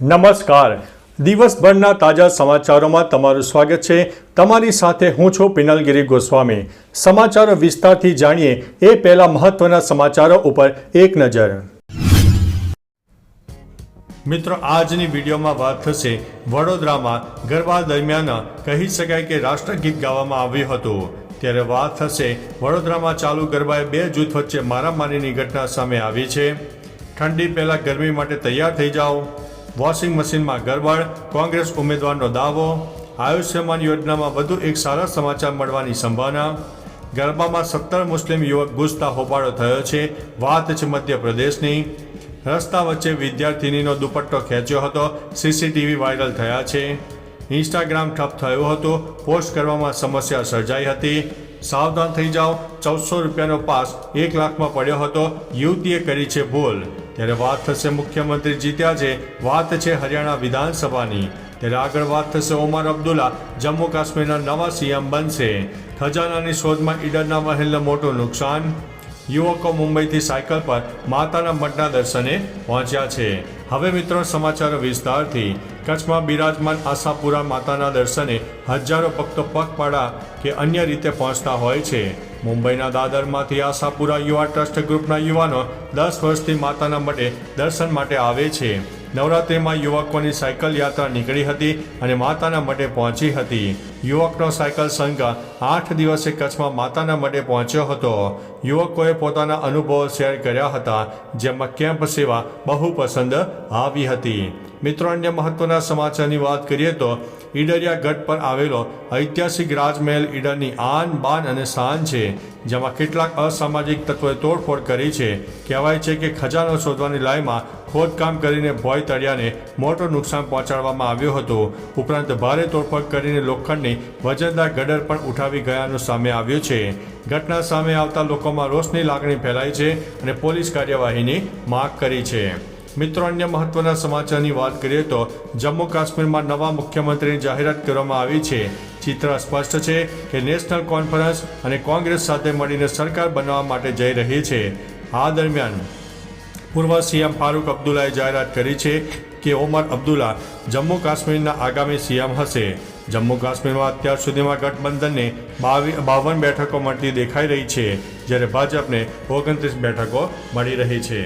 નમસ્કાર. દિવસભરના તાજા સમાચારોમાં તમારું સ્વાગત છે. તમારી સાથે હું છું પિનલગીરી ગોસ્વામી. સમાચારો વિસ્તારથી જાણીએ એ પહેલા મહત્વના સમાચારો ઉપર એક નજર. મિત્રો, આજની વિડીયોમાં વાત થશે વડોદરામાં. ગરબા દરમિયાન કહી શકાય કે રાષ્ટ્રગીત ગાવામાં આવ્યું હતું. ત્યારે વાત થશે વડોદરામાં ચાલુ ગરબાએ બે જૂથ વચ્ચે મારામારીની ઘટના સામે આવી છે. ઠંડી પહેલાં ગરમી માટે તૈયાર થઈ જાઓ. વોશિંગ મશીનમાં ગરબડ, કોંગ્રેસ ઉમેદવારનો દાવો, આયુષ્યમાન યોજનામાં વધુ એક સારા સમાચાર મળવાની સંભાવના, ગરબામાં સત્તર મુસ્લિમ યુવક ઘૂસતા હોબાળો થયો છે, વાત છે મધ્યપ્રદેશની. રસ્તા વચ્ચે વિદ્યાર્થિનીનો દુપટ્ટો ખેંચ્યો હતો, સીસીટીવી વાયરલ થયા છે. ઇન્સ્ટાગ્રામ ઠપ થયું હતું, પોસ્ટ કરવામાં સમસ્યા સર્જાઈ હતી. સાવધાન થઈ જાઓ, ચૌદસો રૂપિયાનો પાસ એક લાખમાં પડ્યો હતો, યુવતીએ કરી છે ભૂલ. ત્યારે વાત થશે મુખ્યમંત્રી જીત્યા છે વાત છે હરિયાણા વિધાનસભાની. ત્યારે આગળ વાત થશે ઓમર અબ્દુલ્લા, જમ્મુ કાશ્મીરના નવા સીએમ બનશે. ખજાનાની શોધમાં ઈડરના મહેલને મોટું નુકસાન યુવકો મુંબઈથી સાયકલ પર માતાના મઠના દર્શને પહોંચ્યા છે. હવે મિત્રો સમાચારો વિસ્તારથી. કચ્છમાં બિરાજમાન આશાપુરા માતાના દર્શને હજારો ભક્તો પગપાળા કે અન્ય રીતે પહોંચતા હોય છે. મુંબઈના દાદરમાંથી આશાપુરા યુવા ટ્રસ્ટ ગ્રુપના યુવાનો દસ વર્ષથી માતાના મઠે દર્શન માટે આવે છે. નવરાત્રિમાં યુવકોની સાયકલ યાત્રા નીકળી હતી અને માતાના મઢે પહોંચી હતી. યુવકનો સાયકલ સંઘ આઠ દિવસે કચ્છમાં માતાના મઢે પહોંચ્યો હતો. યુવકોએ પોતાના અનુભવો શેર કર્યા હતા, જેમાં કેમ્પ સેવા બહુ પસંદ આવી હતી. મિત્રો, અન્ય મહત્વના સમાચારની વાત કરીએ તો ઈડરિયા ગઢ પર આવેલો ઐતિહાસિક રાજમહેલ ઈડરની આન, બાન અને શાન છે, જેમાં કેટલાક અસામાજિક તત્વોએ તોડફોડ કરી છે. કહેવાય છે કે ખજાનો શોધવાની લાઈમાં ખોદકામ કરીને ભોય તળિયાને મોટું નુકસાન પહોંચાડવામાં આવ્યું હતું. ઉપરાંત ભારે તોડફોડ કરીને લોખંડની વજનદાર ગડર પણ ઉઠાવી ગયાનું સામે આવ્યું છે. ઘટના સામે આવતા લોકોમાં રોષની લાગણી ફેલાઈ છે અને પોલીસ કાર્યવાહીની માગ કરી છે. મિત્રો, અન્ય મહત્વના સમાચારની વાત કરીએ તો જમ્મુ કાશ્મીરમાં નવા મુખ્યમંત્રીની જાહેરાત કરવામાં આવી છે. ચિત્ર સ્પષ્ટ છે કે નેશનલ કોન્ફરન્સ અને કોંગ્રેસ સાથે મળીને સરકાર બનાવવા માટે જઈ રહી છે. આ દરમિયાન પૂર્વ સીએમ ફારૂક અબ્દુલ્લાએ જાહેરાત કરી છે કે ઓમર અબ્દુલ્લા જમ્મુ કાશ્મીરના આગામી સીએમ હશે. જમ્મુ કાશ્મીરમાં અત્યાર સુધીમાં ગઠબંધનને બાવી બાવન બેઠકો મળતી દેખાઈ રહી છે, જ્યારે ભાજપને ઓગણત્રીસ બેઠકો મળી રહી છે.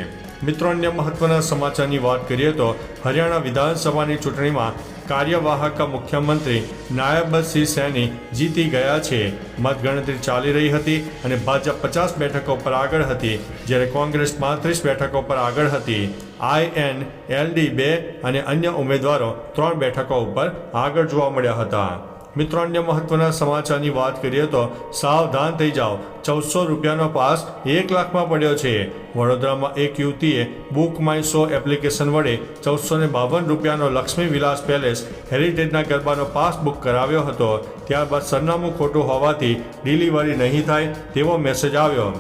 મિત્રો, અન્ય મહત્વના સમાચારની વાત કરીએ તો હરિયાણા વિધાનસભાની ચૂંટણીમાં કાર્યવાહક મુખ્યમંત્રી નાયબસિંહ સૈની જીતી ગયા છે. મતગણતરી ચાલી રહી હતી અને ભાજપ પચાસ બેઠકો પર આગળ હતી, જ્યારે કોંગ્રેસ પાંત્રીસ બેઠકો પર આગળ હતી. આઈએન એલડી બે અને અન્ય ઉમેદવારો ત્રણ બેઠકો ઉપર આગળ જોવા મળ્યા હતા. મિત્રો, અન્ય મહત્વના સમાચારની વાત કરીએ તો સાવધાન થઈ જાઓ. ચૌદસો રૂપિયાનો પાસ એક લાખમાં પડ્યો છે. વડોદરામાં એક યુવતીએ બુક માય શો એપ્લિકેશન વડે ચૌદસો ને બાવન રૂપિયાનો લક્ષ્મી વિલાસ પેલેસ હેરિટેજના ગરબાનો પાસ બુક કરાવ્યો હતો. ત્યારબાદ સરનામું ખોટું હોવાથી ડિલિવરી નહીં થાય તેવો મેસેજ આવ્યો.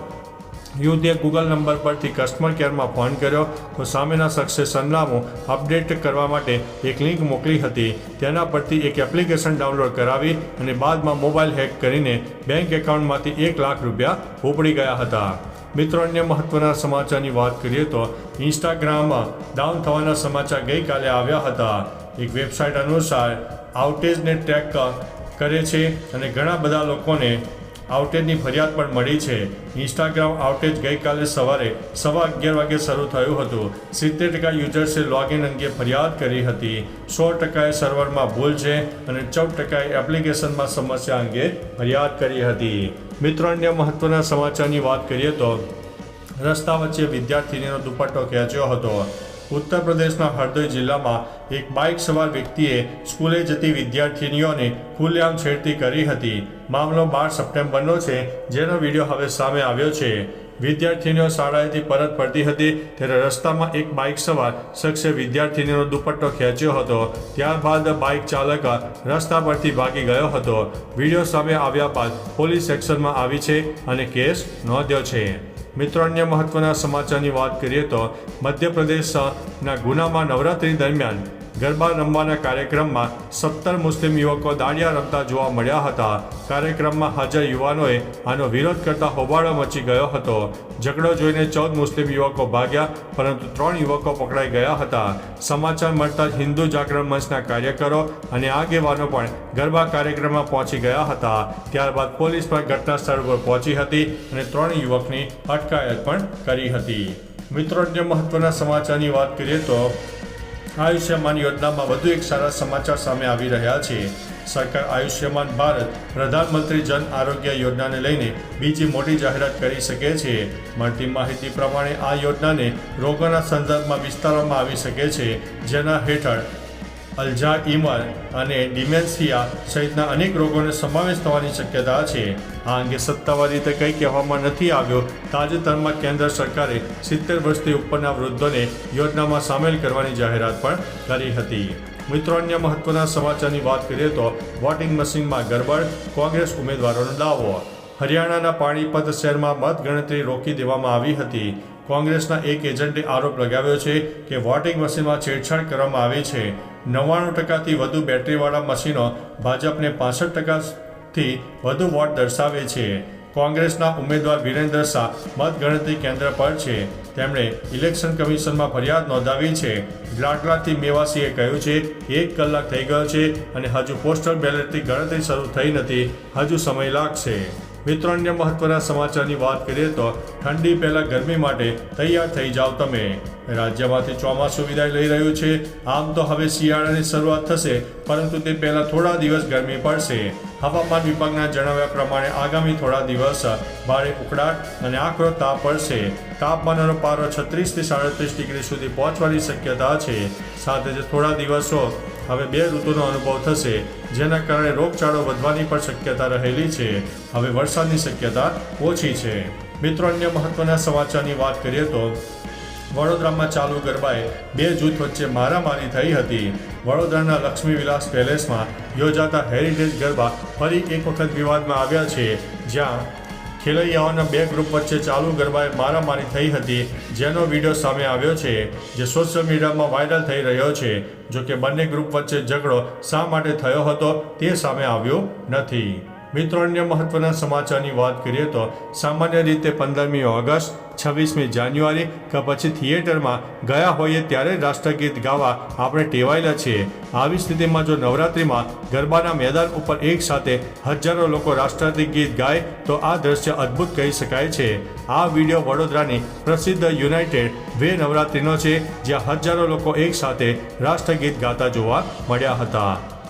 યુવતીએ ગૂગલ નંબર પરથી કસ્ટમર કેરમાં ફોન કર્યો તો સામેના શખ્સે સરનામું અપડેટ કરવા માટે એક લિંક મોકલી હતી. તેના પરથી એક એપ્લિકેશન ડાઉનલોડ કરાવી અને બાદમાં મોબાઈલ હેક કરીને બેંક એકાઉન્ટમાંથી એક લાખ રૂપિયા ઉપડી ગયા હતા. મિત્રો, અન્ય મહત્વના સમાચારની વાત કરીએ તો ઇન્સ્ટાગ્રામમાં ડાઉન થવાના સમાચાર ગઈકાલે આવ્યા હતા. એક વેબસાઇટ અનુસાર આઉટેજને ટ્રેક કરે છે અને ઘણા બધા લોકોને આઉટેજની ફરિયાદ પણ મળી છે. ઇન્સ્ટાગ્રામ આઉટેજ ગઈકાલે સવારે સવા અગિયાર વાગે શરૂ થયું હતું. સિત્તેર ટકા યુઝર્સે લોગિન અંગે ફરિયાદ કરી હતી. સો ટકાએ સર્વરમાં ભૂલ છે અને ચૌદ ટકાએ એપ્લિકેશનમાં સમસ્યા અંગે ફરિયાદ કરી હતી. મિત્રો, અન્ય મહત્વના સમાચારની વાત કરીએ તો રસ્તા વચ્ચે વિદ્યાર્થીનીનો દુપટ્ટો ખેંચ્યો હતો. ઉત્તર પ્રદેશના હરદોઈ જિલ્લામાં એક બાઇક સવાર વ્યક્તિએ સ્કૂલે જતી વિદ્યાર્થીનીઓને ખુલ્લેઆમ છેડતી કરી હતી. મામલો બાર સપ્ટેમ્બરનો છે, જેનો વીડિયો હવે સામે આવ્યો છે. વિદ્યાર્થીનીઓ શાળાએથી પરત ફરતી હતી, ત્યારે રસ્તામાં એક બાઇક સવાર શખ્સે વિદ્યાર્થીનીનો દુપટ્ટો ખેંચ્યો હતો. ત્યારબાદ બાઇક ચાલક રસ્તા પરથી ભાગી ગયો હતો. વીડિયો સામે આવ્યા બાદ પોલીસ સેક્શનમાં આવી છે અને કેસ નોંધ્યો છે. મિત્રો અન્ય મહત્વના સમાચારની વાત કરીએ તો મધ્યપ્રદેશના ગુનામાં નવરાત્રી દરમિયાન ગરબા રમવાના કાર્યક્રમમાં સત્તર મુસ્લિમ યુવકો દાંડિયા રમતા જોવા મળ્યા હતા. કાર્યક્રમમાં હાજર યુવાનોએ આનો વિરોધ કરતા હોબાળો મચી ગયો હતો. ઝઘડો જોઈને ચૌદ મુસ્લિમ યુવકો ભાગ્યા, પરંતુ ત્રણ યુવકો પકડાઈ ગયા હતા. સમાચાર મળતા જ હિન્દુ જાગરણ મંચના કાર્યકરો અને આગેવાનો પણ ગરબા કાર્યક્રમમાં પહોંચી ગયા હતા. ત્યારબાદ પોલીસ પણ ઘટના સ્થળ પર પહોંચી હતી અને ત્રણ યુવકની અટકાયત પણ કરી હતી. મિત્રો, અન્ય મહત્વના સમાચારની વાત કરીએ તો આયુષ્યમાન યોજનામાં વધુ એક સારા સમાચાર સામે આવી રહ્યા છે. સરકાર આયુષ્યમાન ભારત, પ્રધાનમંત્રી જન આરોગ્ય યોજનાને લઈને બીજી મોટી જાહેરાત કરી શકે છે. મળતી માહિતી પ્રમાણે આ યોજનાને રોગોના સંદર્ભમાં વિસ્તારવામાં આવી શકે છે, જેના હેઠળ અલ્ઝાઇમર અને ડિમેન્સિયા સહિતના અનેક રોગોનો સમાવેશ થવાની શક્યતા છે. આ અંગે સત્તાવાર રીતે કંઈ કહેવામાં નથી આવ્યો. તાજેતરમાં કેન્દ્ર સરકારે સિત્તેર વર્ષથી ઉપરના વૃદ્ધોને યોજનામાં સામેલ કરવાની જાહેરાત પણ કરી હતી. મિત્રો, અન્ય મહત્વના સમાચારની વાત કરીએ તો વોટિંગ મશીનમાં ગરબડ, કોંગ્રેસ ઉમેદવારોનો દાવો. હરિયાણાના પાણીપત શહેરમાં મતગણતરી રોકી દેવામાં આવી હતી. કોંગ્રેસના એક એજન્ટે આરોપ લગાવ્યો છે કે વોટિંગ મશીનમાં છેડછાડ કરવામાં આવી છે. નવ્વાણું ટકાથી વધુ બેટરીવાળા મશીનો ભાજપને પાસઠ ટકાથી વધુ વોટ દર્શાવે છે. કોંગ્રેસના ઉમેદવાર વિરેન્દ્ર શાહ મતગણતરી કેન્દ્ર પર છે. તેમણે ઇલેક્શન કમિશનમાં ફરિયાદ નોંધાવી છે. ગ્રાટલાથી મેવાસીએ કહ્યું છે, એક કલાક થઈ ગયો છે અને હજુ પોસ્ટલ બેલેટથી ગણતરી શરૂ થઈ નથી. હજુ સમય લાગશે. મિત્રો અન્ય મહત્વના સમાચારની વાત કરીએ તો ઠંડી પહેલા ગરમી માટે તૈયાર થઈ જાઓ તમે. રાજ્યમાંથી ચોમાસું વિદાય લઈ રહ્યું છે. આમ તો હવે શિયાળાની શરૂઆત થશે, પરંતુ તે પહેલા થોડા દિવસ ગરમી પડશે. હવામાન વિભાગના જણાવ્યા પ્રમાણે આગામી થોડા દિવસ ભારે ઉકળાટ અને આકરો તાપ પડશે. તાપમાનનો પારો છત્રીસથી સાડત્રીસ ડિગ્રી સુધી પહોંચવાની શક્યતા છે. સાથે જ થોડા દિવસો હવે બે ઋતુનો અનુભવ થશે. જેના કારણે રોગચાળો વધવાની પણ શક્યતા રહેલી છે. હવે વરસાદની શક્યતા ઓછી છે. મિત્રો, અન્ય મહત્વના સમાચારની વાત કરીએ તો વડોદરામાં ચાલુ ગરબાએ બે જૂથ વચ્ચે મારામારી થઈ હતી. વડોદરાના લક્ષ્મી વિલાસ પેલેસમાં યોજાતા હેરિટેજ ગરબા ફરી એક વખત વિવાદમાં આવ્યા છે, જ્યાં ખેલૈયાઓના બે ગ્રુપ વચ્ચે ચાલુ ગરબાએ મારામારી થઈ હતી, જેનો વીડિયો સામે આવ્યો છે, જે સોશિયલ મીડિયામાં વાયરલ થઈ રહ્યો છે. જો કે બંને ગ્રુપ વચ્ચે ઝઘડો શા માટે થયો હતો તે સામે આવ્યો નથી. મિત્રો, અન્ય મહત્વના સમાચારની વાત કરીએ તો સામાન્ય રીતે પંદરમી ઓગસ્ટ, છવ્વીસમી જાન્યુઆરી કે પછી થિયેટરમાં ગયા હોઈએ ત્યારે રાષ્ટ્રગીત ગાવા આપણે ટેવાયેલા છીએ. આવી સ્થિતિમાં જો નવરાત્રિમાં ગરબાના મેદાન ઉપર એક સાથે હજારો લોકો રાષ્ટ્રગીત ગાય, તો આ દ્રશ્ય અદ્ભુત કહી શકાય છે. આ વીડિયો વડોદરાની પ્રસિદ્ધ યુનાઇટેડ વે નવરાત્રિનો છે, જ્યાં હજારો લોકો એક સાથે રાષ્ટ્રગીત ગાતા જોવા મળ્યા હતા.